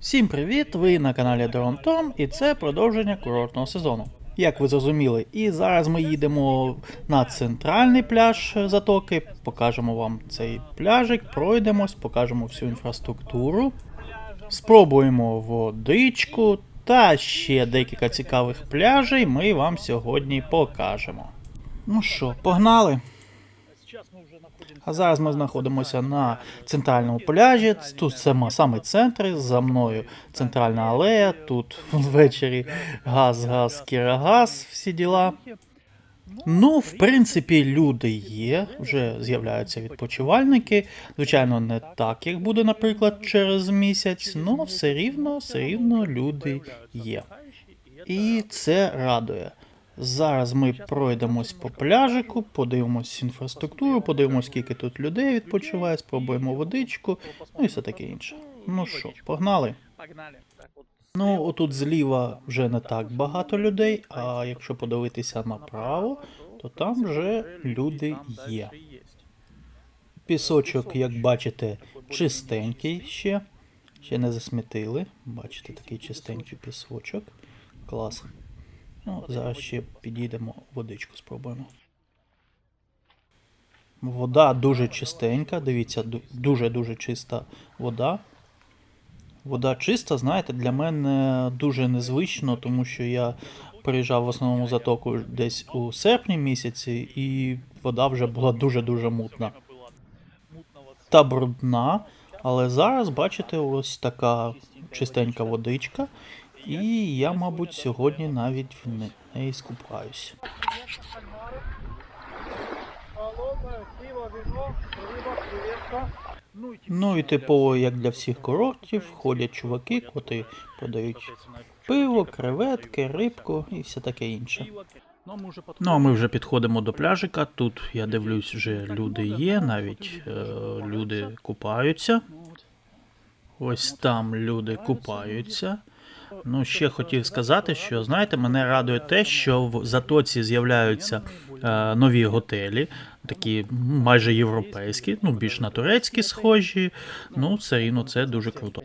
Всім привіт! Ви на каналі Дрон Том, і це продовження курортного сезону. Як ви зрозуміли, і зараз ми їдемо на центральний пляж затоки, покажемо вам цей пляжик, пройдемось, покажемо всю інфраструктуру, спробуємо водичку та ще декілька цікавих пляжей ми вам сьогодні покажемо. Ну що, погнали? А зараз ми знаходимося на центральному пляжі. Тут саме, саме центр, за мною центральна алея, тут ввечері газ, газ, кірагаз, всі діла. Ну, в принципі, люди є, вже з'являються відпочивальники. Звичайно, не так, як буде, наприклад, через місяць, але все рівно, все рівно люди є. І це радує. Зараз ми пройдемось по пляжику, подивимось інфраструктуру, подивимось, скільки тут людей відпочиває, спробуємо водичку, ну і все таке інше. Ну що, погнали? Ну, отут зліва вже не так багато людей, а якщо подивитися направо, то там вже люди є. Пісочок, як бачите, чистенький ще. Ще не засмітили. Бачите, такий чистенький пісочок. Клас. Ну, зараз ще підійдемо, водичку спробуємо. Вода дуже чистенька, дивіться, дуже-дуже чиста вода. Вода чиста, знаєте, для мене дуже незвично, тому що я приїжджав в основному затоку десь у серпні місяці, і вода вже була дуже-дуже мутна та брудна. Але зараз, бачите, ось така чистенька водичка. І я, мабуть, сьогодні навіть в неї скупаюсь. Ну, і типово, як для всіх курортів, ходять чуваки, котрі продають пиво, креветки, рибку і все таке інше. Ну, а ми вже підходимо до пляжика. Тут я дивлюсь, вже люди є, навіть е, люди купаються. Ось там люди купаються. Ну, ще хотів сказати, що знаєте, мене радує те, що в затоці з'являються е, нові готелі, такі майже європейські, ну більш на турецькі схожі. Ну, все рівно це дуже круто.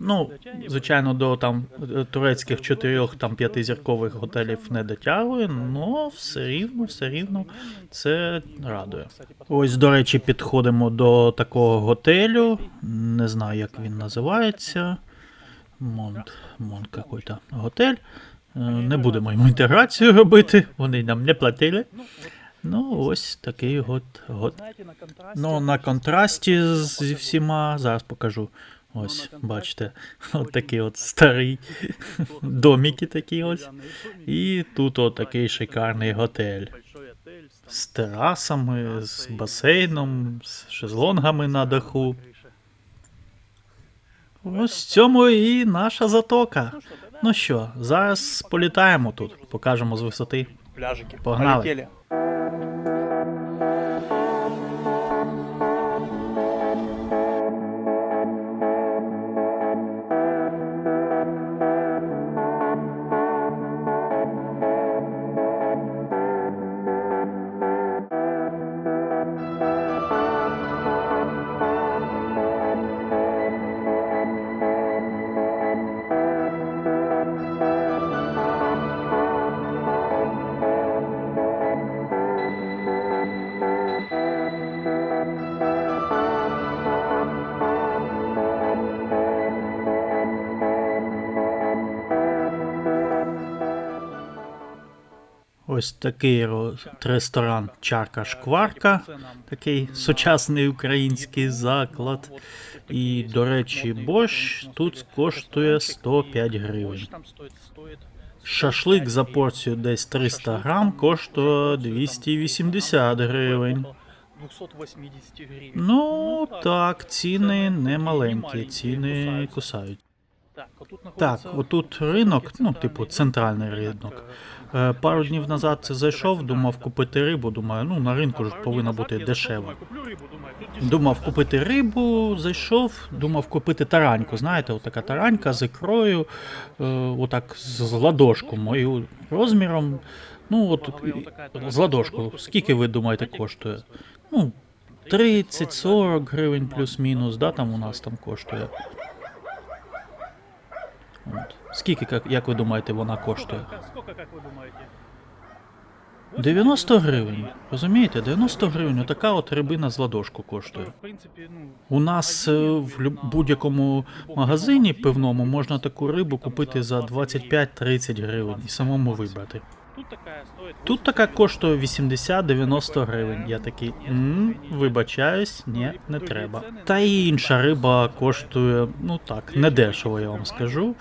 Ну, звичайно, до там турецьких чотирьох там п'ятизіркових готелів не дотягує, але все рівно, все рівно це радує. Ось, до речі, підходимо до такого готелю. Не знаю, як він називається. Монт, Монт какой-то готель. Е, Не будемо йому інтеграцію робити, вони нам не платили. Ну, ось такий Знаете, на. Ну, на контрасті з- зі всіма, зараз покажу. Ось, бачите, от такий от старий доміки такі ось. І тут от такий шикарний готель. З терасами, з басейном, з шезлонгами на даху. Ось в цьому і наша затока. Ну що, зараз політаємо тут, покажемо з висоти. пляжики. Погнали. Ось такий ресторан Чарка Шкварка. Такий сучасний український заклад. І, до речі, борщ тут коштує 105 гривень. Шашлик за порцію десь 300 грам коштує 280 гривень. 280 гривен. Ну так, ціни не маленькі, ціни кусають. Так, отут ринок, ну, типу, центральний ринок. Е, Пару днів назад зайшов, думав купити рибу. Думаю, ну на ринку ж повинна бути дешево. Думав купити рибу, зайшов, думав купити тараньку. Знаєте, отака таранька з ікрою, е, отак з ладошку мою розміром. Ну, от з ладошку. Скільки ви думаєте коштує? Ну, 30-40 гривень плюс-мінус, да, там у нас там коштує. Скільки, як- як ви думаєте, вона коштує? Сколько, как вы думаете? 90 гривень. Розумієте, 90 гривень, така от рибина з ладошку коштує. Ну, У нас е, в будь-якому магазині пивному можна таку рибу купити за 25-30 гривень і самому вибрати. Тут така коштує 80-90 гривень. Я такий, м вибачаюсь, ні, не треба. Та і інша риба коштує, ну так, не дешево, я вам скажу.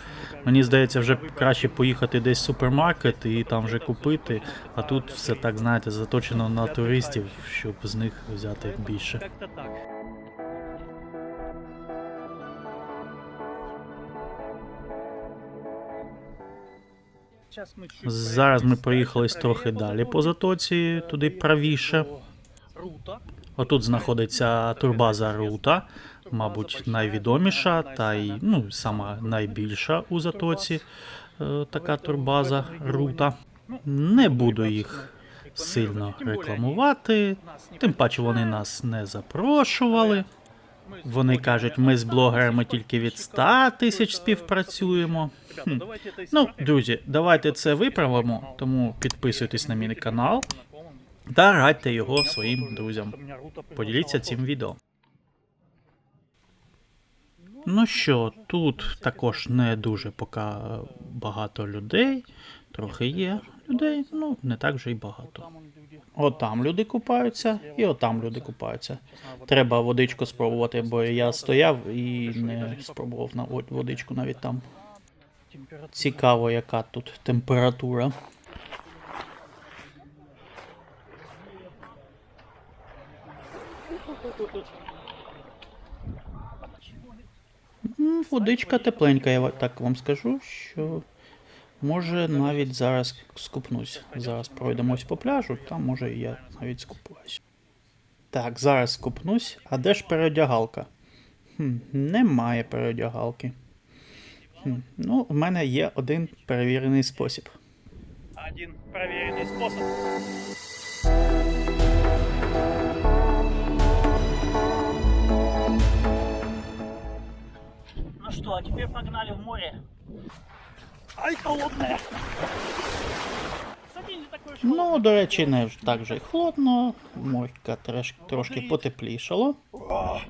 Мені здається, вже краще поїхати десь в супермаркет і там вже купити. А тут все так, знаєте, заточено на туристів, щоб з них взяти більше. Зараз ми дальше трохи далі по затоці, туди правіше. Отут знаходиться турбаза Рута, мабуть, найвідоміша та й ну, сама найбільша у затоці. е, Така турбаза Рута. Не буду їх сильно рекламувати. Тим паче вони нас не запрошували. Вони кажуть, ми з блогерами тільки від 100 тисяч співпрацюємо. Хм. Ну, друзі, давайте це виправимо, тому підписуйтесь на мій канал та радьте його своїм друзям. Поділіться цим відео. Ну що, тут також не дуже поки багато людей. Трохи є людей, ну не так вже й багато. Отам люди купаються, і отам люди купаються. Треба водичку спробувати, бо я стояв і не спробував на водичку навіть там. Цікаво, яка тут температура. Водичка тепленька, я так вам скажу, що може навіть зараз скупнусь. Зараз пройдемось по пляжу, там може я навіть скупаюсь. Так, зараз скупнусь. А де ж переодягалка? Хм, немає переодягалки. Хм, ну, в мене є один перевірений спосіб. Один проверенный способ. Ну что, а теперь погнали в море. Ай, холодное. Кстати, не такое уж Ну, до речі, не так же й холодно, морька треш, трошки потеплішало. Ну?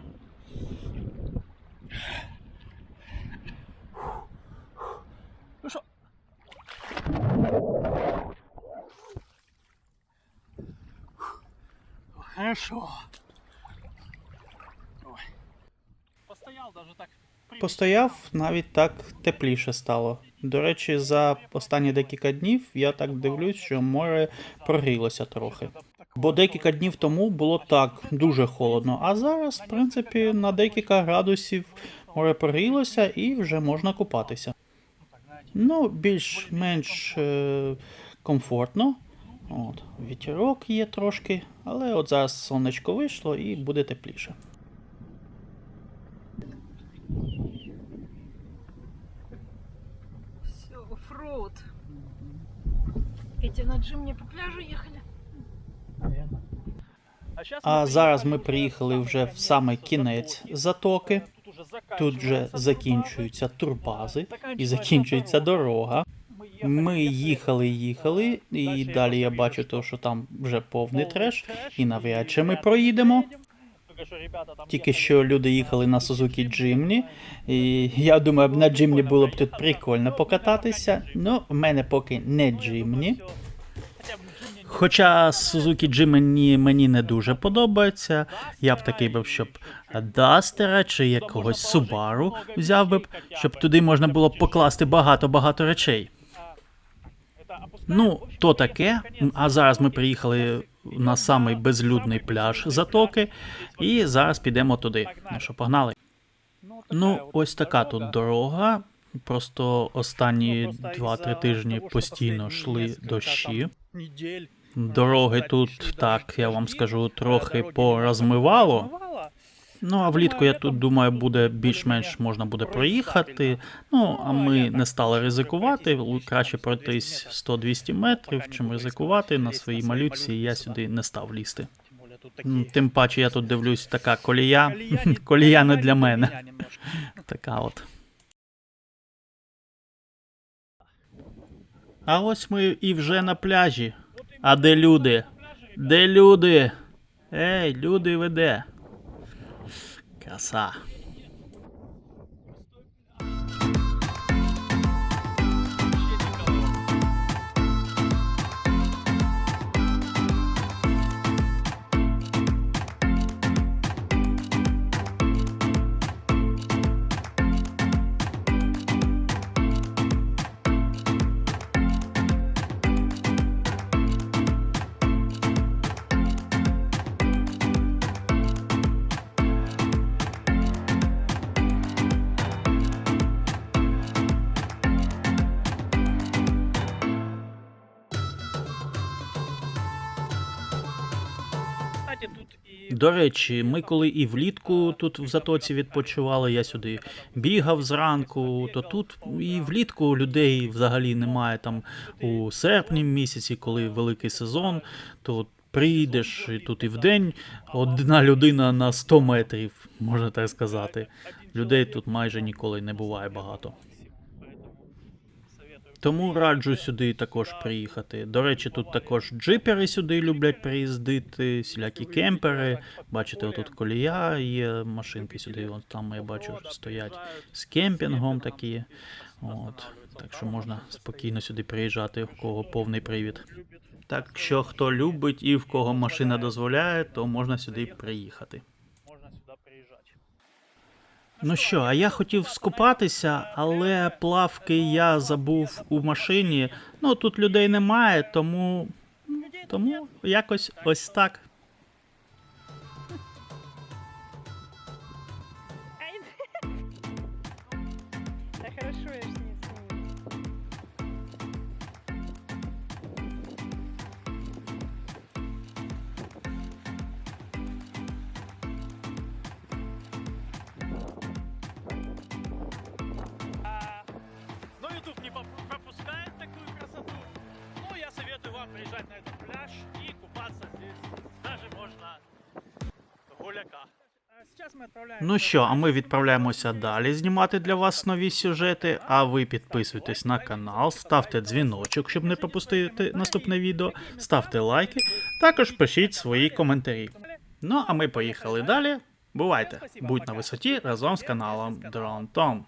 Хорошо. Ой. Постоял даже так. Постояв, навіть так тепліше стало. До речі, за останні декілька днів я так дивлюсь, що море прогрілося трохи. Бо декілька днів тому було так дуже холодно, а зараз, в принципі, на декілька градусів море прогрілося і вже можна купатися. Ну, більш-менш е, комфортно. От, вітерок є трошки, але от зараз сонечко вийшло і буде тепліше. Все, оффроуд. Эти на джим мне по пляжу ехали. А, зараз ми приїхали вже в самий кінець затоки. Тут вже закінчуються турбази і Закінчується дорога. Ми Ми їхали, їхали, і далі я бачу, то, що там вже повний треш, і навряд чи ми проїдемо. Тільки що люди їхали на Сузукі Джимні, і я думаю, на Джимні було б тут прикольно покататися. Ну, в мене поки не Джимні. Хоча Suzuki Jimny мені не дуже подобається, я б такий був, щоб Дастера чи якогось Subaru взяв би щоб туди можна було покласти багато-багато речей. Ну, то таке. А зараз ми приїхали на самий безлюдний пляж затоки, і зараз підемо туди. Ну що, погнали? Ну, ось така тут дорога. Просто останні 2-3 тижні постійно йшли дощі. Дороги тут, так, я вам скажу, трохи порозмивало. Ну, а влітку, я тут думаю, буде більш-менш можна буде проїхати. Ну, а ми не стали ризикувати. Краще пройтись 100-200 метрів, чим ризикувати на своїй малюці. Я сюди не став лізти. Тим паче, я тут дивлюсь, така колія. колія не- для мене. Така от. А ось ми і вже на пляжі. А де люди? Де люди? Ей, люди ви де? До речі, ми коли і влітку тут в затоці відпочивали, я сюди бігав зранку, то тут і влітку людей взагалі немає там у серпні місяці, коли великий сезон, то прийдеш і тут і вдень одна людина на 100 метрів, можна так сказати. Людей тут майже ніколи не буває багато. Тому раджу сюди також приїхати. До речі, тут також джипери сюди люблять приїздити, всілякі кемпери. Бачите, отут колія є, машинки сюди, от там я бачу, стоять з кемпінгом такі. От. Так що можна спокійно сюди приїжджати, у кого повний привід. Так що хто любить і в кого машина дозволяє, то можна сюди приїхати. Ну що, а я хотів скупатися, але плавки я забув у машині. Ну тут людей немає, тому. Тому якось ось так. Ну що, а ми відправляємося далі знімати для вас нові сюжети. А ви підписуйтесь на канал, ставте дзвіночок, щоб не пропустити наступне відео, ставте лайки, також пишіть свої коментарі. Ну а ми поїхали далі. Бувайте, будь на висоті разом з каналом Дрон Том.